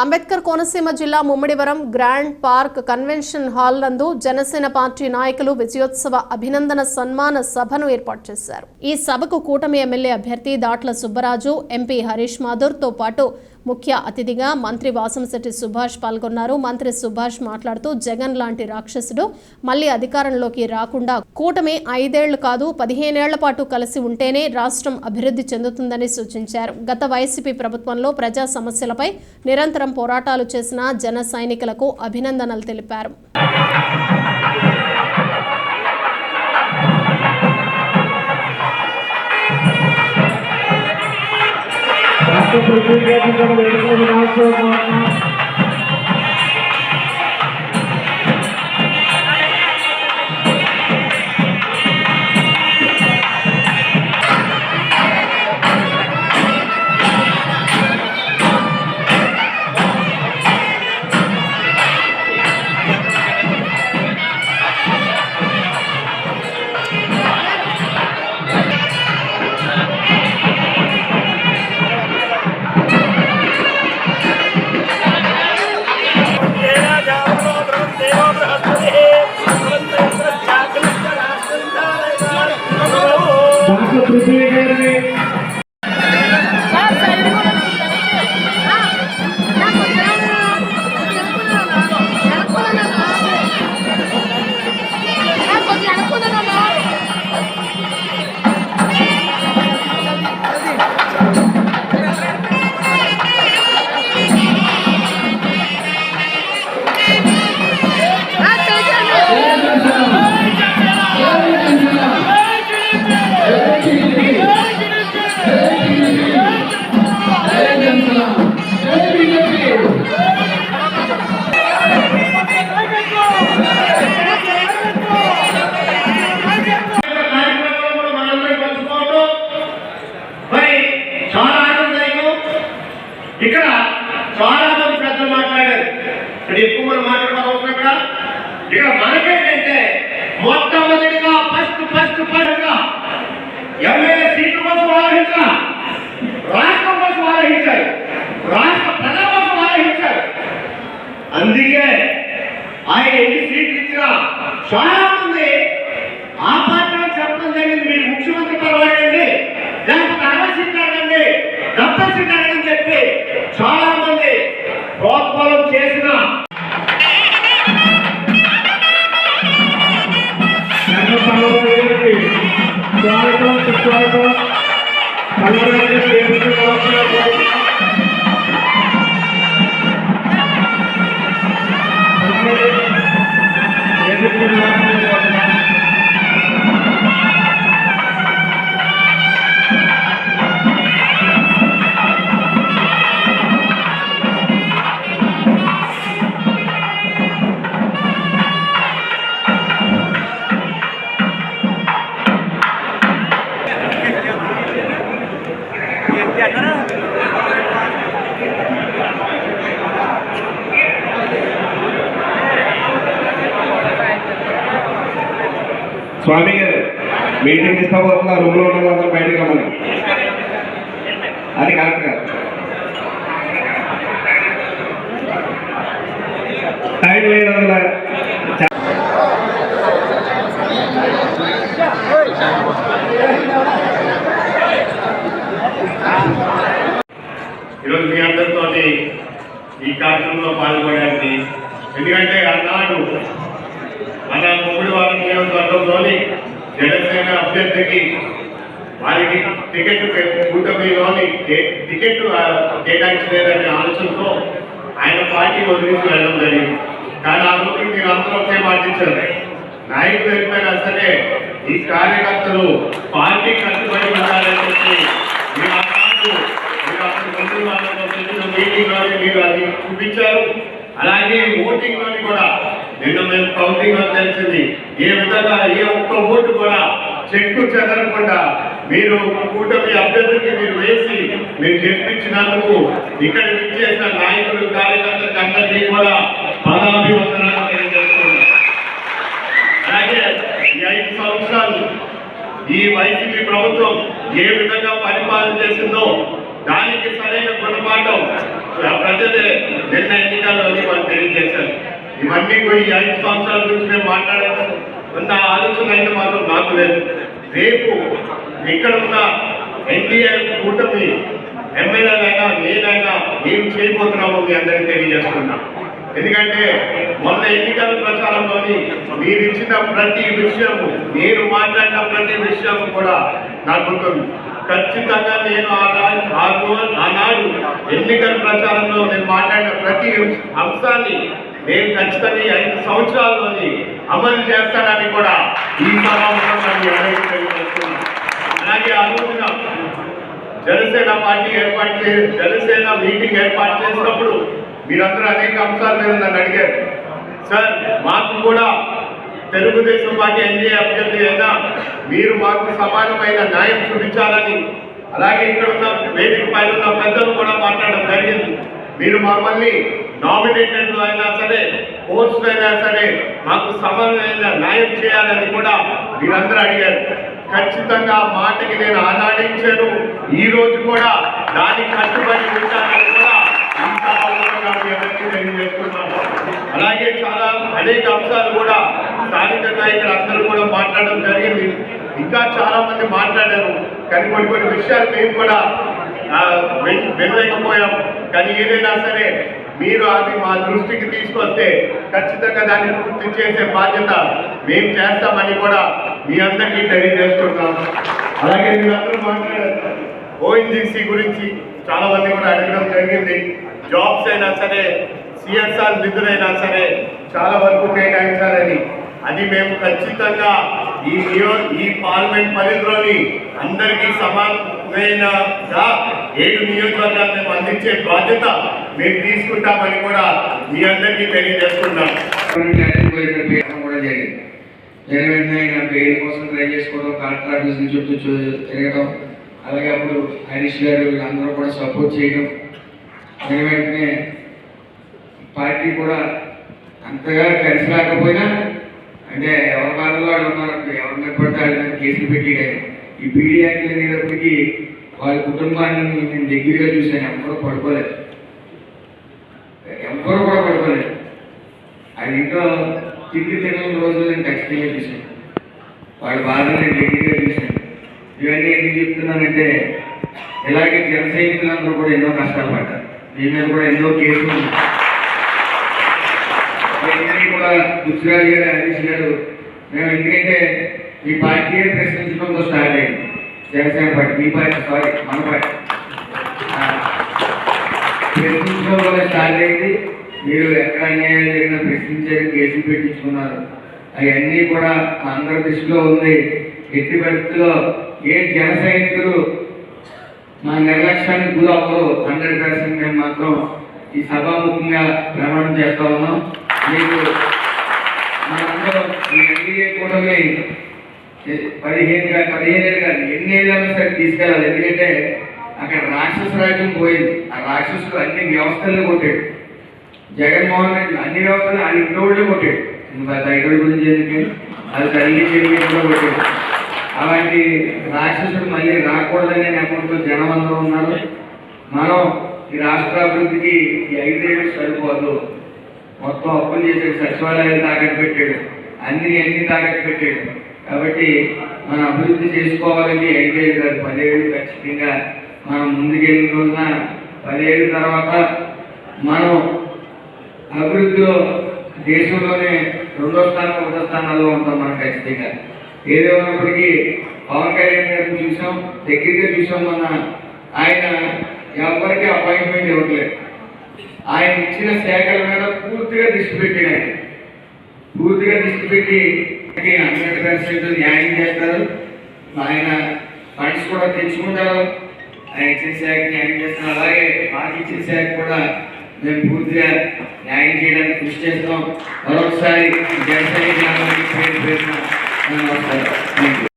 అంబేద్కర్ కోనసీమ జిల్లా Mummidivaram grand park convention hall నందు Janasena party నాయకులు విజయోత్సవ అభినందన సన్మాన సభను ఏర్పాటు చేశారు. ఈ సభకు కూటమి ఎమ్మెల్యే అభ్యర్థి దాట్ల సుబ్బరాజు ఎంపీ హరీష్ మాధుర్తో పాటు ముఖ్య అతిథిగా మంత్రి వాసంశెట్టి సుభాష్ పాల్గొన్నారు. మంత్రి సుభాష్ మాట్లాడుతూ జగన్ లాంటి రాక్షసుడు మళ్ళీ అధికారంలోకి రాకుండా కూటమి ఐదేళ్ళు కాదు పదిహేనేళ్ళ పాటు కలిసి ఉంటేనే రాష్ట్రం అభివృద్ధి చెందుతుందని సూచించారు. గత వైసీపీ ప్రభుత్వంలో ప్రజా సమస్యలపై నిరంతరం పోరాటాలు చేసిన జన సైనికులకు అభినందనలు తెలిపారు. రాష్ట్ర ప్రభుత్వం రాష్ట్ర పృథ్వీ ఎమ్మెల్యే సీట్ల కోసం ఆలోచించిన? రాష్ట్రం కోసం ఆలోచించారు రాష్ట్ర ప్రజల కోసం ఆలోచించారు అందుకే ఆయన ఎన్ని సీట్లు ఇచ్చినా చాలా మంది ఆ పార్టీలో చెప్పడం జరిగింది. మీరు ముఖ్యమంత్రి పర్వాలేదండి లేకపోతే అరవై సీట్లు అడగండి. డెబ్బై సీట్లు అడగని చెప్పి చాలా మంది ప్రోత్సాహం చేసిన స్వామి గారు మీటింగ్ ఇష్టపోతున్నా రూమ్లో ఉన్న వాళ్ళందరూ బయటకు రమ్మని. అది కరెక్ట్ కాదు టైం లేనందున ఈరోజు మీ అందరితో ఈ కార్యక్రమంలో పాల్గొనడానికి. ఎందుకంటే అన్నాడు జనసేన అభ్యర్థికి వారికి టికెట్ కూటమిలోని టికెట్ కేటాయించలేదనే ఆలోచనతో ఆయన పార్టీ వదిలించి వెళ్ళడం జరిగింది. కానీ ఆ రోజు మీరు అందరూ ఒకే పాటించారు నాయకులు వెళ్ళిపోయినా సరే ఈ కార్యకర్తలు పార్టీ కట్టుబడి ఉండాలని చెప్పి మీటింగ్లోని మీరు అది చూపించారు. అలాగే ఓటింగ్లోని కూడా నిన్న మేము కౌంటింగ్లో తెలిసింది ఏ విధంగా ఏ ఒక్క ఓటు కూడా చెక్కు చెదరకుండా మీరు కూటమి అభ్యర్థికి మీరు వేసి మీరు గెలిపించినందుకు ఇక్కడ విచ్చేసిన నాయకులు కార్యకర్తలకు అందరికీ కూడా పదాభివందనాలు తెలియజేస్తున్నాను. అలాగే ఈ ఐదు సంవత్సరాలు ఈ వైసీపీ ప్రభుత్వం ఏ విధంగా పరిపాలన చేసిందో దానికి సరైన గుణపాఠం ప్రజలే నిన్న ఎన్నికల్లోని వాళ్ళు తెలియజేశారు. ఇవన్నీ పోయి ఐదు సంవత్సరాల గురించి మేము మాట్లాడాము ఉన్న ఆలోచన అయితే మాత్రం నాకు లేదు. రేపు ఇక్కడ ఉన్న ఎన్డీఏ కూటమి ఎమ్మెల్యేలైనా నేనైనా ఏం చేయబోతున్నామో మీ అందరికీ తెలియజేస్తున్నా. ఎందుకంటే మొన్న ఎన్నికల ప్రచారంలోని మీరు ఇచ్చిన ప్రతి విషయము నేను మాట్లాడిన ప్రతి విషయము కూడా నాకు ఉంటుంది ఖచ్చితంగా నేను ఆనాడు ఎన్నికల ప్రచారంలో నేను మాట్లాడిన ప్రతి అంశాన్ని నేను ఖచ్చితంగా ఈ ఐదు సంవత్సరాల్లోని అమలు చేస్తానని కూడా ఈ సమావేశం అలాగే ఆ జనసేన పార్టీ ఏర్పాటు చే జనసేన మీటింగ్ ఏర్పాటు చేసినప్పుడు మీరందరూ అనేక అంశాల మీద నన్ను అడిగారు. సార్ మాకు కూడా తెలుగుదేశం పార్టీ ఎన్డీఏ అభ్యర్థి అయినా మీరు మాకు సమానమైన న్యాయం చూపించాలని అలాగే ఇక్కడ ఉన్న వేదిక పైన ఉన్న పెద్దలు కూడా మాట్లాడడం జరిగింది. మీరు మమ్మల్ని నామినేటెడ్లు అయినా సరే పోస్టులు అయినా సరే మాకు సమానమైన న్యాయం చేయాలని కూడా మీరందరూ అడిగారు. ఖచ్చితంగా మాటకి నేను ఆనాడించాను ఈ రోజు కూడా దానికి కట్టుబడి ఉంటానని కూడా అలాగే చాలా అనేక అంశాలు కూడా స్థానిక నాయకులు అందరూ కూడా మాట్లాడడం జరిగింది. ఇంకా చాలా మంది మాట్లాడారు. కానీ కొన్ని కొన్ని విషయాలు మేము కూడా ఆ, వినలేకపోయాం. కానీ ఏదైనా సరే మీరు అది మా దృష్టికి తీసుకొస్తే ఖచ్చితంగా దాన్ని పూర్తి చేసే బాధ్యత మేము చేస్తామని కూడా మీ అందరికీ తెలియజేస్తున్నాం. అలాగే మీరందరూ మాట్లాడారు. ఓఎన్జీసీ గురించి చాలా మంది కూడా అడగడం జరిగింది. జాబ్స్ అయినా సరే సిఎస్ఆర్ నిధులైనా సరే చాలా వరకు కేటాయించాలని. అది మేము ఖచ్చితంగా ఈ నియో ఈ పార్లమెంట్ పరిధిలోని అందరికీ సమానమైనగా ఏడు నియోజకవర్గాలు మేము అందించే బాధ్యత మేము తీసుకుంటామని కూడా మీ అందరికీ తెలియజేస్తున్నాం. పేరు కూడా జరిగింది జరిగిన వెంటనే ఆయన పేరు కోసం ట్రై చేసుకోవడం కలెక్టర్ ఆఫీస్ నుంచి చుట్టూ తిరగడం అలాగే అప్పుడు హరీష్ గారు వీళ్ళందరూ కూడా సపోర్ట్ చేయడం జరిగిన వెంటనే పార్టీ కూడా అంతగా కలిసి రాకపోయినా అంటే ఎవరి బాధలో వాళ్ళు ఉన్నారు ఎవరి మీద పడితే వాళ్ళ కేసులు పెట్టేయడం ఈ బీడీ యాక్ట్లు అనేటప్పటికీ వాళ్ళ కుటుంబాన్ని నేను దగ్గరగా చూశాను ఎవరు పడుకోలేదు ఎవరు కూడా పడుకోలేదు అది ఇంట్లో తిండి తినని రోజు నేను ఖచ్చితంగా చూశాను వాళ్ళ బాధను నేను దగ్గరగా చూశాను ఇవన్నీ ఎందుకు చెప్తున్నానంటే ఇలాగే జన సైనికులందరూ కూడా ఎన్నో కష్టాలు పడ్డారు. మీ మీద కూడా ఎన్నో కేసులు ఇవన్నీ కూడా గుజరాత్ గారు హరీష్ గారు మేము ఎందుకంటే ఈ పార్టీ ప్రశ్నించడంతో స్టార్ట్ అయింది. జనసేన పార్టీ మీ పార్టీ సారీ మన పార్టీ. ప్రశ్నించడం వల్ల స్టార్ట్ అయింది. మీరు ఎక్కడ అన్యాయం జరిగినా ప్రశ్నించారు కేసులు పెట్టించుకున్నారు. అవన్నీ కూడా ఆంధ్రప్రదేశ్లో అందరి దృష్టిలో ఉంది. ఎట్టి పరిస్థితుల్లో ఏ జన సైనికులు మా నిర్లక్ష్యానికి గురి హండ్రెడ్ పర్సెంట్ మేము మాత్రం ఈ సభాముఖంగా ప్రమాణం చేస్తా ఉన్నాం. మీకు మనందరం ఈ ఎన్డీఏ కూటమి పదిహేను పదిహేను ఏళ్ళు కాదు ఎన్ని ఏళ్ళైనా సరే తీసుకెళ్ళాలి. ఎందుకంటే అక్కడ రాక్షస రాజ్యం పోయింది. ఆ రాక్షసులు అన్ని వ్యవస్థలను కొట్టాడు జగన్మోహన్ రెడ్డి అన్ని వ్యవస్థలు ఆయన ఇంట్లో వాళ్ళే కొట్టాడు. ఇంకా గురించి ఎందుకు అది తల్లి చెల్లి కూడా కొట్టాడు. అలాంటి రాక్షసుడు మళ్ళీ రాకూడదనే నెపంతో జనం అందరూ ఉన్నారు. మనం ఈ రాష్ట్ర అభివృద్ధికి ఈ ఐదేళ్ళు సరిపోదు. మొత్తం అప్పులు చేసాడు సచివాలయాలు తాకట్టు పెట్టాడు. అన్ని అన్ని తాకట్టు పెట్టాడు. కాబట్టి మనం అభివృద్ధి చేసుకోవాలని ఐదేళ్ళు కాదు పదేళ్ళు ఖచ్చితంగా. మనం ముందుకెళ్ళిన రోజున పదేళ్ళ తర్వాత మనం అభివృద్ధిలో దేశంలోనే రెండో స్థానం ఒకటో స్థానాల్లో ఉంటాం మనం ఖచ్చితంగా. ఏదేమైనప్పటికీ పవన్ కళ్యాణ్ గారిని చూసాం దగ్గరగా చూసాం మన ఆయన ఎవరికి అపాయింట్మెంట్ ఇవ్వట్లేదు. ఆయన ఇచ్చిన శాఖల మీద పూర్తిగా దృష్టి పెట్టాడు ఆయన. పూర్తిగా దృష్టి పెట్టి హండ్రెడ్ పర్సెంట్ న్యాయం చేస్తారు. ఆయన ఫండ్స్ కూడా తెచ్చుకుంటారు. ఆయన ఇచ్చిన శాఖ న్యాయం చేస్తారు. అలాగే మాకు ఇచ్చిన శాఖ కూడా మేము పూర్తిగా న్యాయం చేయడానికి కృషి చేస్తాం మరొకసారి జనసేన నమస్కారం